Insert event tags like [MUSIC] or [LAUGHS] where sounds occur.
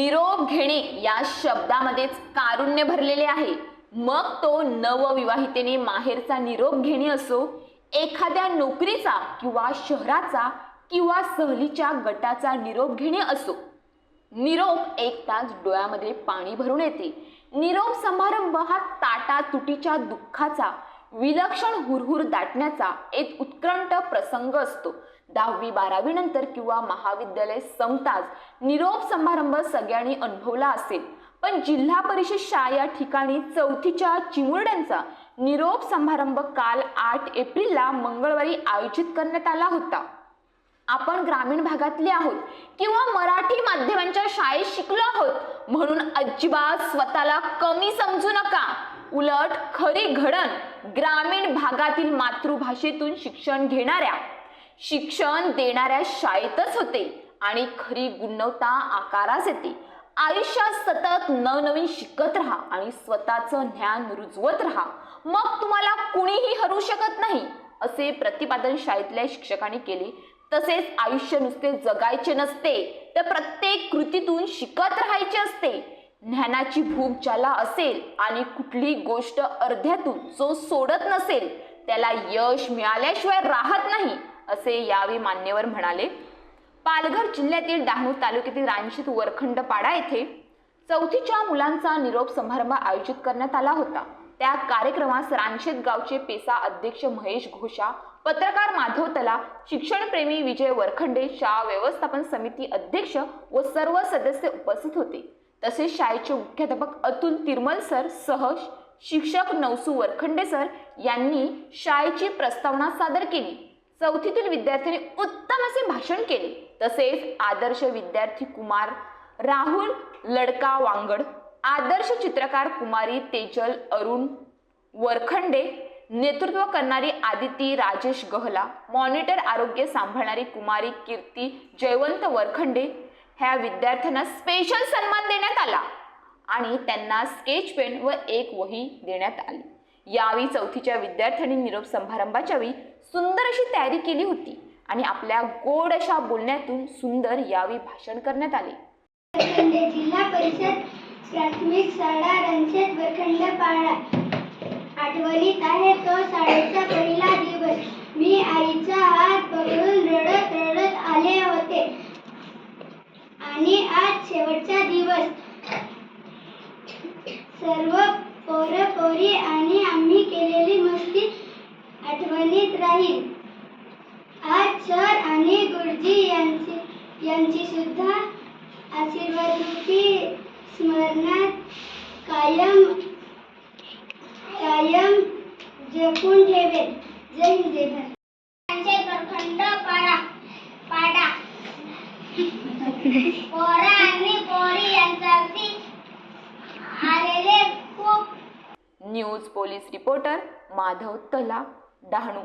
निरोप घेणे या शब्दामध्येच कारुण्य भरलेले आहे. मग तो नवविवाहितेने माहेरचा निरोप घेणे असो एखाद्या नोकरीचा किंवा शहराचा किंवा सहलीच्या गटाचा निरोप घेणे असो. निरोप एक तास डोळ्यामध्ये पाणी भरून येते. निरोप समारंभ हा ताटा तुटीच्या दुःखाचा विलक्षण हुरहुर दाटण्याचा एक उत्कृष्ट प्रसंग असतो. दहावी बारावी नंतर किंवा महाविद्यालय संपताच निरोप समारंभ सगळ्यांनी अनुभवला असेल. पण जिल्हा परिषद शाळा या ठिकाणी चौथीच्या चिमुरड्यांचा निरोप समारंभ काल आठ एप्रिलला मंगळवारी आयोजित करण्यात आला होता. आपण ग्रामीण भागातले आहोत किंवा मराठी माध्यमांच्या शाळेत शिकलो आहोत म्हणून अजिबात स्वतःला कमी समजू नका. उलट खरी घडण ग्रामीण भागातील मातृभाषेतून शिक्षण घेणाऱ्या शिक्षण देणाऱ्या शाळेतच होते आणि खरी गुणवत्ता आकारास येते. आयुष्यात सतत नवनवीन शिकत राहा आणि स्वतःचं ज्ञान रुजवत राहा. मग तुम्हाला कुणीही हरू शकत नाही असे प्रतिपादन शाळेतल्या शिक्षकांनी केले. तसेच आयुष्य नुसते जगायचे नसते तर प्रत्येक कृतीतून शिकत राहायचे असते. ज्ञानाची भूक ज्याला असेल आणि कुठली गोष्ट अर्ध्यातून जो सोडत नसेल त्याला यश मिळाल्याशिवाय राहत नाही असे यावेळी मान्यवर म्हणाले. पालघर जिल्ह्यातील डहाणू तालुक्यातील रांशीत वरखंडपाडा येथे चौथीच्या मुलांचा निरोप समारंभ आयोजित करण्यात आला होता. त्या कार्यक्रमास रानशेत गावचे पेसा अध्यक्ष महेश घोषा पत्रकार माधव तला शिक्षणप्रेमी विजय वरखंडे शाळा व्यवस्थापन समिती अध्यक्ष व सर्व सदस्य उपस्थित होते. तसेच शाळेचे मुख्याध्यापक अतुल तिरमल सर सह शिक्षक नवसू वरखंडे सर यांनी शाळेची प्रस्तावना सादर केली. चौथीतील विद्यार्थ्यांनी उत्तम असे भाषण केले. तसेच आदर्श विद्यार्थी कुमार राहुल लडका वांगड आदर्श चित्रकार कुमारी तेजल अरुण वरखंडे नेतृत्व करणारी आदिती राजेश गहला मॉनिटर आरोग्य सांभाळणारी कुमारी कीर्ती जयवंत वरखंडे ह्या विद्यार्थ्यांना स्पेशल सन्मान देण्यात आला. आणि त्यांना स्केच पेन व एक वही देण्यात आली. यावेळी चौथीच्या विद्यार्थ्यांनी निरोप समारंभाच्या वेळी सुंदर अशी तयारी केली होती. आणि आपल्या गोड अशा बोलण्यातून सुंदर यावेळी भाषण करण्यात आले. जिल्हा परिषद प्राथमिक शाळा रणशेत वरखंड पाडा. आठवणीत आहे तो शाळेचा पहिला दिवस मी आईचा हात पकडून रडत रडत आले होते आणि आज शेवटचा दिवस सर्व पोरं पोरी आणि आम्ही केलेली मस्ती आठवणीत राहील. आज सर आणि गुरुजी यांची यांची सुद्धा आशीर्वादरूपी स्मरणात कायम कायम जपून ठेवेल. जय हिंद जय भारत प्रखंड पाडा पाडा पोरा आणि पोरी यांच्यावरती आलेले खूप [LAUGHS] न्यूज पोलीस रिपोर्टर माधव तला डहाणू.